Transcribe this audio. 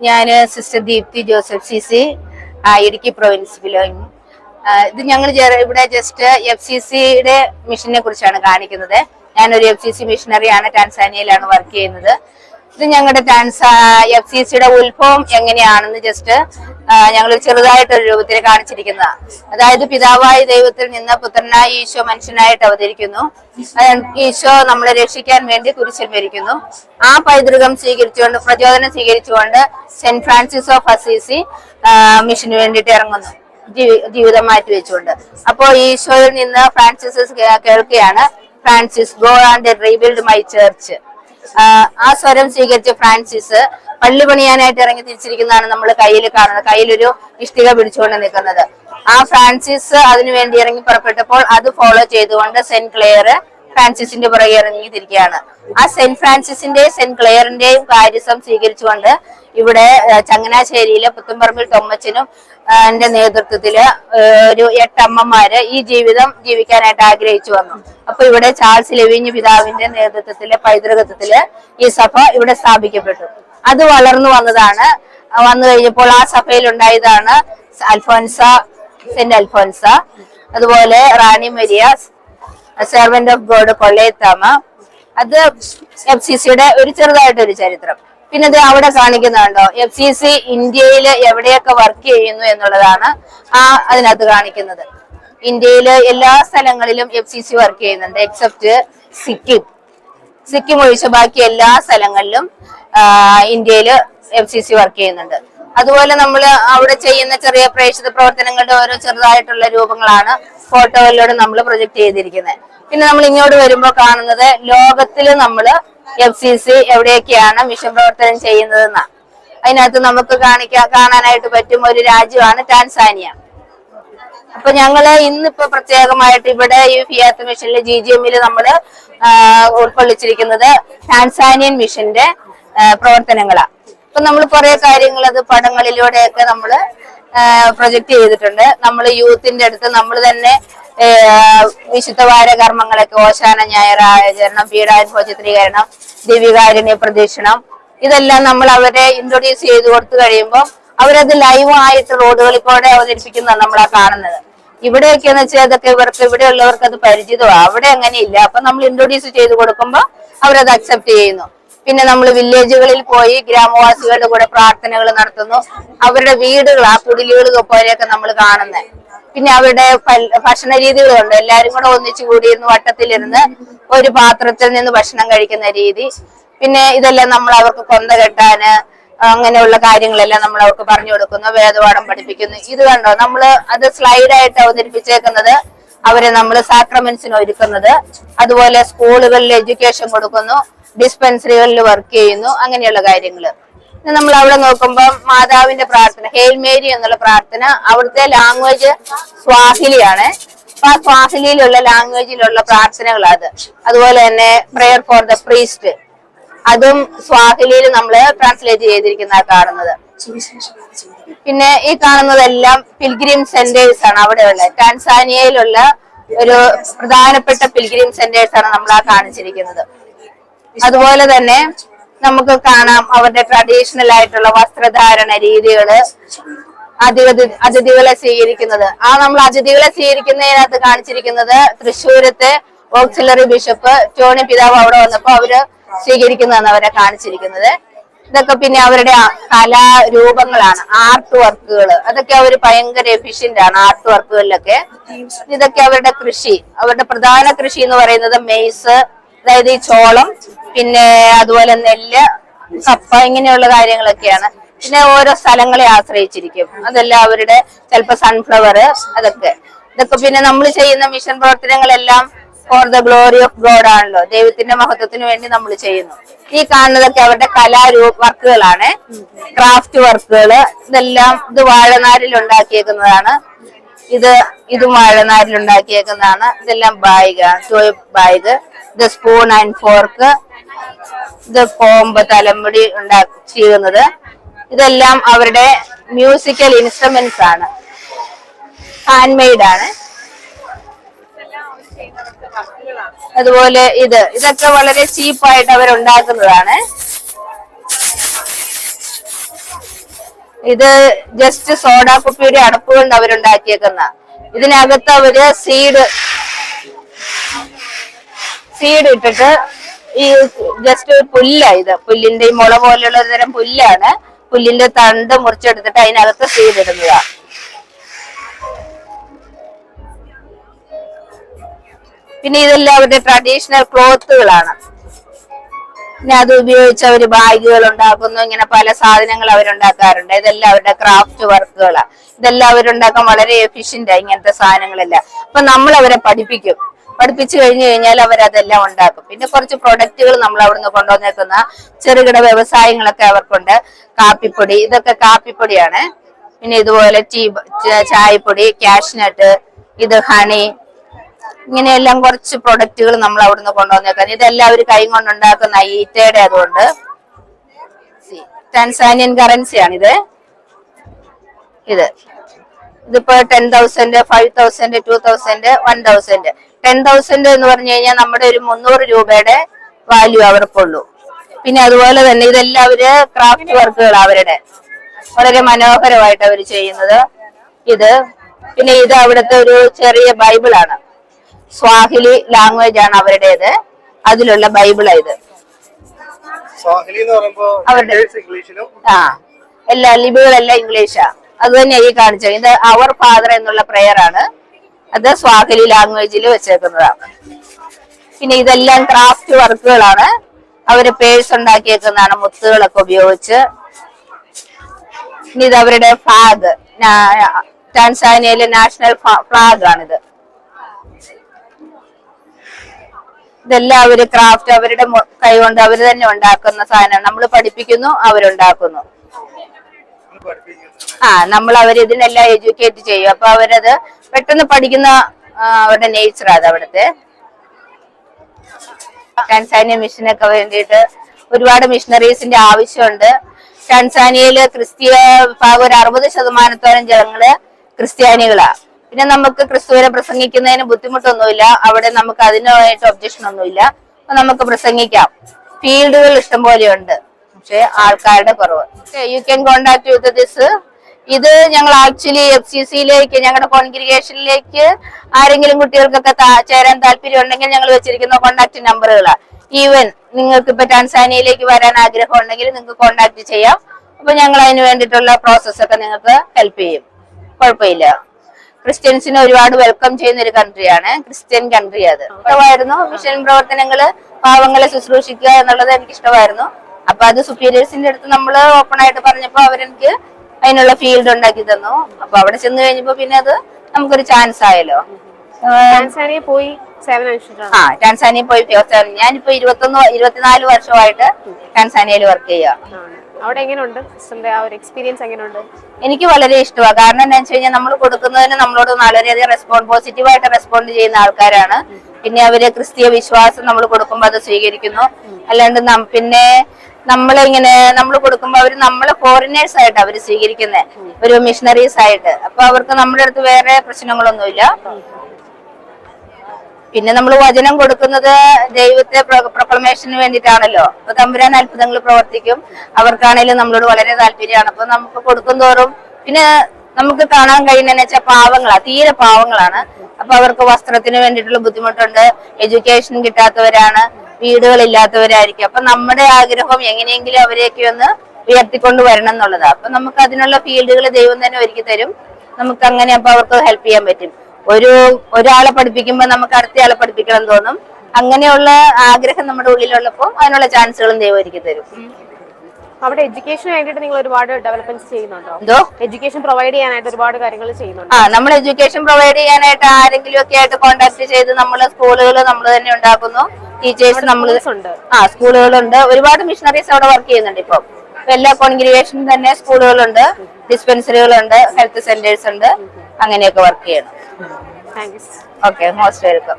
ഞാൻ sister Deepthi Joseph C C Idukki province belonging ഇത് ഞങ്ങൾ ഇവിടെ ജസ്റ്റ് എഫ് സി സിയുടെ മിഷനെ കുറിച്ചാണ് കാണിക്കുന്നത്. ഞാനൊരു എഫ് സി സി മിഷനറിയാണ് ടാൻസാനിയയിലാണ് വർക്ക് ചെയ്യുന്നത്. ഇത് ഞങ്ങളുടെ ടാൻസ എഫ് സി സിയുടെ ഉത്ഭവം എങ്ങനെയാണെന്ന് ജസ്റ്റ് ഞങ്ങൾ ചെറുതായിട്ടൊരു രൂപത്തിൽ കാണിച്ചിരിക്കുന്നതാണ് അതായത് പിതാവായ ദൈവത്തിൽ നിന്ന് പുത്രനായ ഈശോ മനുഷ്യനായിട്ട് അവതരിക്കുന്നു. ഈശോ നമ്മളെ രക്ഷിക്കാൻ വേണ്ടി കുരിശിൽ മരിക്കുന്നു. ആ പൈതൃകം സ്വീകരിച്ചുകൊണ്ട് പ്രചോദനം സ്വീകരിച്ചുകൊണ്ട് സെന്റ് ഫ്രാൻസിസ് ഓഫ് അസീസി മിഷന് വേണ്ടിയിട്ട് ഇറങ്ങുന്നു. ജീവി- ജീവിതം മാറ്റി വെച്ചുകൊണ്ട്. അപ്പോൾ ഈശോയിൽ നിന്ന് ഫ്രാൻസിസ് കേൾക്കുകയാണ് Francis go and rebuild my church. ആ സ്വരം സ്വീകരിച്ച ഫ്രാൻസിസ് പള്ളി പണിയാനായിട്ട് ഇറങ്ങി തിരിച്ചിരിക്കുന്നതാണ് നമ്മൾ കയ്യിൽ കാണുന്നത്. കയ്യിലൊരു ഇഷ്ടിക പിടിച്ചുകൊണ്ട് നിൽക്കുന്നത്. ആ ഫ്രാൻസിസ് അതിനുവേണ്ടി ഇറങ്ങി പുറപ്പെട്ടപ്പോൾ അത് ഫോളോ ചെയ്തുകൊണ്ട് സെന്റ് ക്ലെയർ ഫ്രാൻസിസിന്റെ പുറകെ ഇറങ്ങിയിരിക്കുകയാണ്. ആ സെന്റ് ഫ്രാൻസിസിന്റെ സെന്റ് ക്ലെയറിന്റെയും കാര്യസം സ്വീകരിച്ചുകൊണ്ട് ഇവിടെ ചങ്ങനാശ്ശേരിയിലെ പുത്തുംപറമ്പിൽ തൊമ്മച്ചനും എന്റെ നേതൃത്വത്തിൽ ഒരു എട്ടമ്മമാര് ഈ ജീവിതം ജീവിക്കാനായിട്ട് ആഗ്രഹിച്ചു വന്നു. അപ്പൊ ഇവിടെ ചാൾസ് ലെവിഞ്ഞ് പിതാവിന്റെ നേതൃത്വത്തിലെ പൈതൃകത്വത്തിൽ ഈ സഭ ഇവിടെ സ്ഥാപിക്കപ്പെട്ടു. അത് വളർന്നു വന്നതാണ്. വന്നു കഴിഞ്ഞപ്പോൾ ആ സഭയിൽ ഉണ്ടായതാണ് അൽഫോൻസ സെന്റ് അൽഫോൻസ. അതുപോലെ Rani Maria servant of God കൊള്ളയത്താമ അത് എഫ് സി സിയുടെ ഒരു ചെറുതായിട്ടൊരു ചരിത്രം. പിന്നെ ഇത് അവിടെ കാണിക്കുന്നുണ്ടോ? എഫ് സി സി ഇന്ത്യയിൽ എവിടെയൊക്കെ വർക്ക് ചെയ്യുന്നു എന്നുള്ളതാണ് ആ അതിനകത്ത് കാണിക്കുന്നത്. ഇന്ത്യയിലെ എല്ലാ സ്ഥലങ്ങളിലും എഫ് സി സി വർക്ക് ചെയ്യുന്നുണ്ട് എക്സെപ്റ്റ് സിക്കിം. സിക്കിം ഒഴിച്ച് ബാക്കി എല്ലാ സ്ഥലങ്ങളിലും ഇന്ത്യയിൽ എഫ് സി സി വർക്ക് ചെയ്യുന്നുണ്ട്. അതുപോലെ നമ്മൾ അവിടെ ചെയ്യുന്ന ചെറിയ പ്രേക്ഷിത പ്രവർത്തനങ്ങളുടെ ഓരോ ചെറുതായിട്ടുള്ള രൂപങ്ങളാണ് ഫോട്ടോയിലൂടെ നമ്മൾ പ്രൊജക്ട് ചെയ്തിരിക്കുന്നത് പിന്നെ നമ്മൾ ഇങ്ങോട്ട് വരുമ്പോൾ കാണുന്നത് ലോകത്തിൽ നമ്മൾ എഫ് സി സി എവിടെയൊക്കെയാണ് മിഷൻ പ്രവർത്തനം ചെയ്യുന്നതെന്നാ. അതിനകത്ത് നമുക്ക് കാണിക്കാൻ കാണാനായിട്ട് പറ്റും ഒരു രാജ്യമാണ് ടാൻസാനിയ. അപ്പൊ ഞങ്ങൾ ഇന്നിപ്പോ പ്രത്യേകമായിട്ട് ഇവിടെ ഈ ഫിയാത്ത് മിഷനിലെ ജി ജി എമ്മിൽ നമ്മൾ ആ, ഉൾക്കൊള്ളിച്ചിരിക്കുന്നത് ടാൻസാനിയൻ മിഷന്റെ പ്രവർത്തനങ്ങളാണ് പ്രവർത്തനങ്ങളാ. അപ്പൊ നമ്മൾ കുറെ കാര്യങ്ങൾ അത് പടങ്ങളിലൂടെയൊക്കെ നമ്മൾ പ്രൊജക്ട് ചെയ്തിട്ടുണ്ട്. നമ്മൾ യൂത്തിന്റെ അടുത്ത് നമ്മൾ തന്നെ വിശുദ്ധവാര കർമ്മങ്ങളൊക്കെ ഓശാന ഞായർ ആചരണം പീഡാനുഭവ ചിത്രീകരണം ദിവ്യകാരുണ്യ പ്രദക്ഷിണം ഇതെല്ലാം നമ്മൾ അവരെ ഇൻട്രൊഡ്യൂസ് ചെയ്ത് കൊടുത്തു കഴിയുമ്പോൾ അവരത് ലൈവ് ആയിട്ട് റോഡുകളിൽ കൂടെ അവതരിപ്പിക്കുന്നതാണ് നമ്മൾ ആ കാണുന്നത്. ഇവിടെയൊക്കെയെന്ന് വെച്ചാൽ അതൊക്കെ ഇവർക്ക് ഇവിടെയുള്ളവർക്ക് അത് പരിചിതമാണ് അവിടെ അങ്ങനെയില്ല. അപ്പൊ നമ്മൾ ഇൻട്രൊഡ്യൂസ് ചെയ്ത് കൊടുക്കുമ്പോൾ അവരത് അക്സെപ്റ്റ് ചെയ്യുന്നു. പിന്നെ നമ്മൾ വില്ലേജുകളിൽ പോയി ഗ്രാമവാസികളുടെ കൂടെ പ്രാർത്ഥനകൾ നടത്തുന്നു. അവരുടെ വീടുകൾ ആ കുടിലുകൾ പോലെയൊക്കെ നമ്മൾ കാണുന്നത് പിന്നെ അവരുടെ ഭക്ഷണ രീതികളുണ്ട്. എല്ലാവരും കൂടെ ഒന്നിച്ചു കൂടിയിരുന്ന് വട്ടത്തിലിരുന്ന് ഒരു പാത്രത്തിൽ നിന്ന് ഭക്ഷണം കഴിക്കുന്ന രീതി. പിന്നെ ഇതെല്ലാം നമ്മൾ അവർക്ക് കൊന്ത കെട്ടാന് അങ്ങനെയുള്ള കാര്യങ്ങളെല്ലാം നമ്മൾ അവർക്ക് പറഞ്ഞു കൊടുക്കുന്നു. വേദപാഠം പഠിപ്പിക്കുന്നു. ഇത് കണ്ടോ? നമ്മൾ അത് സ്ലൈഡായിട്ട് അവതരിപ്പിച്ചേക്കുന്നത് അവരെ നമ്മൾ സാക്രമെന്റ്സിന് ഒരുക്കുന്നത്. അതുപോലെ സ്കൂളുകളിൽ എഡ്യൂക്കേഷൻ കൊടുക്കുന്നു. ഡിസ്പെൻസറികളിൽ വർക്ക് ചെയ്യുന്നു അങ്ങനെയുള്ള കാര്യങ്ങൾ നമ്മൾ അവിടെ നോക്കുമ്പോൾ മാതാവിന്റെ പ്രാർത്ഥന ഹെയിൽ മേരി എന്നുള്ള പ്രാർത്ഥന അവിടുത്തെ ലാംഗ്വേജ് സ്വാഹിലിയാണ്. അപ്പൊ ആ സ്വാഹിലിയിലുള്ള ലാംഗ്വേജിലുള്ള പ്രാർത്ഥനകൾ അത് അതുപോലെ തന്നെ പ്രെയർ ഫോർ ദ പ്രീസ്റ്റ് അതും സ്വാഹിലിയിൽ നമ്മൾ ട്രാൻസ്ലേറ്റ് ചെയ്തിരിക്കുന്ന കാണുന്നത്. പിന്നെ ഈ കാണുന്നതെല്ലാം പിൽഗ്രിം സെന്റേഴ്സ് ആണ്. അവിടെയുള്ള ടാൻസാനിയയിലുള്ള ഒരു പ്രധാനപ്പെട്ട പിൽഗ്രിം സെന്റേഴ്സ് ആണ് നമ്മൾ ആ കാണിച്ചിരിക്കുന്നത്. അതുപോലെ തന്നെ നമുക്ക് കാണാം അവരുടെ ട്രഡീഷണൽ ആയിട്ടുള്ള വസ്ത്രധാരണ രീതികൾ അതിഥി അതിഥികളെ സ്വീകരിക്കുന്നത്. ആ നമ്മൾ അതിഥികളെ സ്വീകരിക്കുന്നതിനകത്ത് കാണിച്ചിരിക്കുന്നത് തൃശ്ശൂരത്തെ ഓക്സിലറി ബിഷപ്പ് ടോണി പിതാവ് അവിടെ വന്നപ്പോ അവർ സ്വീകരിക്കുന്നതാണ് അവരെ കാണിച്ചിരിക്കുന്നത്. ഇതൊക്കെ പിന്നെ അവരുടെ കലാരൂപങ്ങളാണ് ആർട്ട് വർക്കുകൾ അതൊക്കെ അവർ ഭയങ്കര എഫിഷ്യന്റ് ആണ് ആർട്ട് വർക്കുകളിലൊക്കെ ഇതൊക്കെ അവരുടെ കൃഷി അവരുടെ പ്രധാന കൃഷി എന്ന് പറയുന്നത് മെയ്സ് അതായത് ഈ ചോളം പിന്നെ അതുപോലെ നെല്ല് കപ്പ ഇങ്ങനെയുള്ള കാര്യങ്ങളൊക്കെയാണ്. പിന്നെ ഓരോ സ്ഥലങ്ങളെ ആശ്രയിച്ചിരിക്കും. അതെല്ലാം അവരുടെ ചിലപ്പോൾ സൺഫ്ലവർ അതൊക്കെ. ഇതൊക്കെ പിന്നെ നമ്മൾ ചെയ്യുന്ന മിഷൻ പ്രവർത്തനങ്ങളെല്ലാം for the glory of God ആണല്ലോ. ദൈവത്തിന്റെ മഹത്വത്തിന് വേണ്ടി നമ്മൾ ചെയ്യുന്നു. ഈ കാണുന്നതൊക്കെ അവരുടെ കലാരൂ വർക്കുകളാണ്. ക്രാഫ്റ്റ് വർക്കുകൾ ഇതെല്ലാം ഇത് വാഴനാരിൽ ഉണ്ടാക്കിയേക്കുന്നതാണ്. ഇത് ഇതും വാഴനാരിൽ ഉണ്ടാക്കിയേക്കുന്നതാണ്. ഇതെല്ലാം ബാഗ് ബാഗ് ഇത് സ്പൂൺ ആൻഡ് ഫോർക്ക് ഇത് കോമ്പ് തലമുടി ഉണ്ടാക്കി ചെയ്യുന്നത് ഇതെല്ലാം അവരുടെ മ്യൂസിക്കൽ ഇൻസ്ട്രുമെന്റ്സ് ആണ്. ഹാൻഡ് മെയ്ഡ് ആണ്. അതുപോലെ ഇത്. ഇതൊക്കെ വളരെ ചീപ്പായിട്ട് അവർ ഉണ്ടാക്കുന്നതാണ് ഇത് ജസ്റ്റ് സോഡാ കുപ്പിയുടെ അടപ്പ് കൊണ്ട് അവരുണ്ടാക്കിയേക്കുന്ന ഇതിനകത്ത് അവർ സീഡ് സീഡ് ഇട്ടിട്ട് ഈ ജസ്റ്റ് ഒരു പുല്ലാ ഇത്. പുല്ലിന്റെ ഈ മുള പോലെയുള്ള ഒരു തരം പുല്ലാണ്. പുല്ലിന്റെ തണ്ട് മുറിച്ചെടുത്തിട്ട് അതിനകത്ത് സീഡ് ഇടുന്നതാ. പിന്നെ ഇതെല്ലാം അവരുടെ ട്രഡീഷണൽ ക്ലോത്തുകളാണ് പിന്നെ അത് ഉപയോഗിച്ച് അവർ ബാഗുകൾ ഉണ്ടാക്കുന്നു. ഇങ്ങനെ പല സാധനങ്ങൾ അവരുണ്ടാക്കാറുണ്ട്. ഇതെല്ലാം അവരുടെ ക്രാഫ്റ്റ് വർക്കുകളാണ് ഇതെല്ലാം അവരുണ്ടാക്കാൻ വളരെ എഫിഷ്യന്റ് ഇങ്ങനത്തെ സാധനങ്ങളെല്ലാം. അപ്പൊ നമ്മൾ അവരെ പഠിപ്പിക്കും. പഠിപ്പിച്ചു കഴിഞ്ഞു കഴിഞ്ഞാൽ അവരതെല്ലാം ഉണ്ടാക്കും. പിന്നെ കുറച്ച് പ്രൊഡക്റ്റുകൾ നമ്മൾ അവിടുന്ന് കൊണ്ടുവന്നേക്കുന്ന ചെറുകിട വ്യവസായങ്ങളൊക്കെ അവർക്കുണ്ട്. കാപ്പിപ്പൊടി ഇതൊക്കെ കാപ്പിപ്പൊടിയാണ്. പിന്നെ ഇതുപോലെ ടീ ചായപ്പൊടി കാഷ്നട്ട് ഇത് ഹണി ഇങ്ങനെയെല്ലാം കുറച്ച് പ്രൊഡക്റ്റുകൾ നമ്മൾ അവിടുന്ന് കൊണ്ടുവന്നേക്കാൻ ഇതെല്ലാം അവർ കൈ കൊണ്ടുണ്ടാക്കുന്ന ഈറ്റയുടെ അതുകൊണ്ട്. ടാൻസാനിയൻ കറൻസിയാണിത് ഇത്. ഇതിപ്പോ ten thousand five thousand two thousand one thousand ten thousand എന്ന് പറഞ്ഞു കഴിഞ്ഞാൽ നമ്മുടെ ഒരു മുന്നൂറ് രൂപയുടെ വാല്യൂ അവർക്കുള്ളൂ. പിന്നെ അതുപോലെ തന്നെ ഇതെല്ലാം അവർ ക്രാഫ്റ്റ് വർക്കുകൾ അവരുടെ. വളരെ മനോഹരമായിട്ട് അവർ ചെയ്യുന്നത്. ഇത് പിന്നെ ഇത് അവിടുത്തെ ഒരു ചെറിയ ബൈബിളാണ് സ്വാഹിലി ലാംഗ്വേജ് ആണ് അവരുടേത്. അതിലുള്ള ബൈബിളാ ഇത്. അവരുടെ- ആ എല്ലാ ലിപികളെല്ലാം ഇംഗ്ലീഷാ അത് തന്നെ ഈ കാണിച്ചത്. ഇത് അവർ ഫാദർ എന്നുള്ള പ്രെയർ ആണ്. അത് സ്വാഹലി ലാംഗ്വേജിൽ വെച്ചേക്കുന്നതാണ്. പിന്നെ ഇതെല്ലാം ക്രാഫ്റ്റ് വർക്കുകളാണ്. അവർ പേഴ്സ് ഉണ്ടാക്കിയേക്കുന്നതാണ് മുത്തുകളൊക്കെ ഉപയോഗിച്ച്. ഇത് അവരുടെ ഫ്ലാഗ് ടാൻസാനിയയിലെ നാഷണൽ ഫ്ലാഗ് ആണിത്. ഇതെല്ലാം അവർ ക്രാഫ്റ്റ് അവരുടെ കൈകൊണ്ട് അവർ തന്നെ ഉണ്ടാക്കുന്ന സാധനമാണ്. നമ്മൾ പഠിപ്പിക്കുന്നു അവരുണ്ടാക്കുന്നു. ആ നമ്മൾ അവർ ഇതിനെല്ലാം എഡ്യൂക്കേറ്റ് ചെയ്യും. അപ്പൊ അവരത് പെട്ടെന്ന് പഠിക്കുന്ന അവരുടെ നേച്ചർ അത് അവിടുത്തെ. ടാൻസാനിയ മിഷനൊക്കെ വേണ്ടിയിട്ട് ഒരുപാട് മിഷണറീസിന്റെ ആവശ്യമുണ്ട്. ടാൻസാനിയയിൽ ക്രിസ്തീയ വിഭാഗം ഒരു അറുപത് ശതമാനത്തോളം ജനങ്ങൾ ക്രിസ്ത്യാനികളാ. പിന്നെ നമുക്ക് ക്രിസ്തുവിനെ പ്രസംഗിക്കുന്നതിന് ബുദ്ധിമുട്ടൊന്നുമില്ല. അവിടെ നമുക്ക് അതിനായിട്ട് ഒബ്ജക്ഷൻ ഒന്നുമില്ല. നമുക്ക് പ്രസംഗിക്കാം. ഫീൽഡുകൾ ഇഷ്ടം പോലെയുണ്ട് പക്ഷെ ആൾക്കാരുടെ കുറവ്. You can contact with this ഇത് ഞങ്ങൾ ആക്ച്വലി എഫ് സി സിയിലേക്ക് ഞങ്ങളുടെ കോൺഗ്രിഗേഷനിലേക്ക് ആരെങ്കിലും കുട്ടികൾക്കൊക്കെ ചേരാൻ താല്പര്യം ഉണ്ടെങ്കിൽ ഞങ്ങൾ വെച്ചിരിക്കുന്ന കോണ്ടാക്ട് നമ്പറുകളാണ് ഈവൻ നിങ്ങൾക്ക് ഇപ്പൊ ടാൻസാനിയയിലേക്ക് വരാൻ ആഗ്രഹം ഉണ്ടെങ്കിൽ നിങ്ങൾക്ക് കോണ്ടാക്ട് ചെയ്യാം. അപ്പൊ ഞങ്ങൾ അതിന് വേണ്ടിയിട്ടുള്ള പ്രോസസ് ഒക്കെ നിങ്ങൾക്ക് ഹെൽപ്പ് ചെയ്യും. കുഴപ്പമില്ല. ക്രിസ്ത്യൻസിനെ ഒരുപാട് വെൽക്കം ചെയ്യുന്ന ഒരു കൺട്രിയാണ് ക്രിസ്ത്യൻ കൺട്രി അത്. ഇഷ്ടമായിരുന്നു. മിഷൻ പ്രവർത്തനങ്ങൾ പാവങ്ങളെ ശുശ്രൂഷിക്കുക എന്നുള്ളത് എനിക്ക് ഇഷ്ടമായിരുന്നു അപ്പൊ അത് സുപ്പീരിയേഴ്സിന്റെ അടുത്ത് നമ്മൾ ഓപ്പൺ ആയിട്ട് പറഞ്ഞപ്പോ അവരെനിക്ക് അതിനുള്ള ഫീൽഡ് ഉണ്ടാക്കി തന്നു. അപ്പൊ അവിടെ ചെന്ന് കഴിഞ്ഞപ്പോ പിന്നെ അത് നമുക്കൊരു ചാൻസ് ആയല്ലോ. ടാൻസാനിയ പോയി ആ ടാൻസാനിയ പോയി ഞാനിപ്പോ ഇരുപത്തൊന്ന് ഇരുപത്തിനാല് വർഷമായിട്ട് ടാൻസാനിയയിൽ വർക്ക് ചെയ്യുക അവിടെ എങ്ങനെയുണ്ട്? സിസ്റ്ററിന്റെ ആ ഒരു എക്സ്പീരിയൻസ് എങ്ങനെയുണ്ട്? എനിക്ക് വളരെ ഇഷ്ടമാണ് കാരണം എന്താ വെച്ച് കഴിഞ്ഞാൽ നമ്മൾ കൊടുക്കുന്നതിന് നമ്മളോട് വളരെയധികം റെസ്പോണ്ട് പോസിറ്റീവായിട്ട് റെസ്പോണ്ട് ചെയ്യുന്ന ആൾക്കാരാണ്. പിന്നെ അവർ ക്രിസ്തീയ വിശ്വാസം നമ്മൾ കൊടുക്കുമ്പോൾ അത് സ്വീകരിക്കുന്നു. അല്ലാണ്ട് നം- പിന്നെ നമ്മളിങ്ങനെ നമ്മൾ കൊടുക്കുമ്പോൾ അവർ നമ്മളെ ഫോറിനേഴ്സ് ആയിട്ട് അവർ സ്വീകരിക്കുന്നത് ഒരു മിഷണറീസ് ആയിട്ട്. അപ്പൊ അവർക്ക് നമ്മുടെ അടുത്ത് വേറെ പ്രശ്നങ്ങളൊന്നുമില്ല. പിന്നെ നമ്മൾ വചനം കൊടുക്കുന്നത് ദൈവത്തെ പ്രൊക്ലമേഷന് വേണ്ടിയിട്ടാണല്ലോ. അപ്പൊ തമ്പുരാൻ അത്ഭുതങ്ങൾ പ്രവർത്തിക്കും. അവർക്കാണെങ്കിലും നമ്മളോട് വളരെ താല്പര്യമാണ്. അപ്പൊ നമുക്ക് കൊടുക്കും തോറും. പിന്നെ നമുക്ക് കാണാൻ കഴിയുന്നതെന്ന് വെച്ചാൽ പാവങ്ങളാ തീരെ പാവങ്ങളാണ്. അപ്പൊ അവർക്ക് വസ്ത്രത്തിന് വേണ്ടിയിട്ടുള്ള ബുദ്ധിമുട്ടുണ്ട് എഡ്യൂക്കേഷൻ കിട്ടാത്തവരാണ് വീടുകളില്ലാത്തവരായിരിക്കും. അപ്പൊ നമ്മുടെ ആഗ്രഹം എങ്ങനെയെങ്കിലും അവരെയൊക്കെ ഒന്ന് ഉയർത്തിക്കൊണ്ട് വരണം എന്നുള്ളതാ. അപ്പൊ നമുക്ക് അതിനുള്ള ഫീൽഡുകൾ ദൈവം തന്നെ ഒരുക്കി തരും. നമുക്ക് അങ്ങനെ അപ്പൊ അവർക്ക് ഹെൽപ്പ് ചെയ്യാൻ പറ്റും. ഒരു ഒരാളെ പഠിപ്പിക്കുമ്പോൾ നമുക്ക് അടുത്തയാളെ പഠിപ്പിക്കണം തോന്നും. അങ്ങനെയുള്ള ആഗ്രഹം നമ്മുടെ ഉള്ളിലുള്ളപ്പോൾ അതിനുള്ള ചാൻസുകളും ദൈവം ഒരുക്കി തരും. അവിടെ എഡ്യൂക്കേഷൻ ആയിട്ട് നിങ്ങൾ ഒരുപാട് ഡെവലപ്മെന്റ്സ് ചെയ്യുന്നുണ്ടോ? എന്തോ? എഡ്യൂക്കേഷൻ പ്രൊവൈഡ് ചെയ്യാനായിട്ട് ഒരുപാട് കാര്യങ്ങൾ ചെയ്യുന്നുണ്ട്? ആ നമ്മൾ എഡ്യൂക്കേഷൻ പ്രൊവൈഡ് ചെയ്യാനായിട്ട് ആരെങ്കിലും ഒക്കെ ആയിട്ട് കോൺടാക്ട് ചെയ്ത് നമ്മൾ സ്കൂളുകൾ നമ്മൾ തന്നെ ഉണ്ടാക്കുന്നു. ടീച്ചേഴ്സ് നമ്മൾ ഉണ്ട്. ആ സ്കൂളുകളുണ്ട് ഒരുപാട് മിഷണറീസ് അവിടെ വർക്ക് ചെയ്യുന്നുണ്ട് ഇപ്പം. എല്ലാ കോൺഗ്രിഗേഷനും തന്നെ സ്കൂളുകളുണ്ട് ഡിസ്പെൻസറികളുണ്ട് ഹെൽത്ത് സെന്റേഴ്സ് ഉണ്ട്. അങ്ങനെയൊക്കെ വർക്ക് ചെയ്യണം. Okay most welcome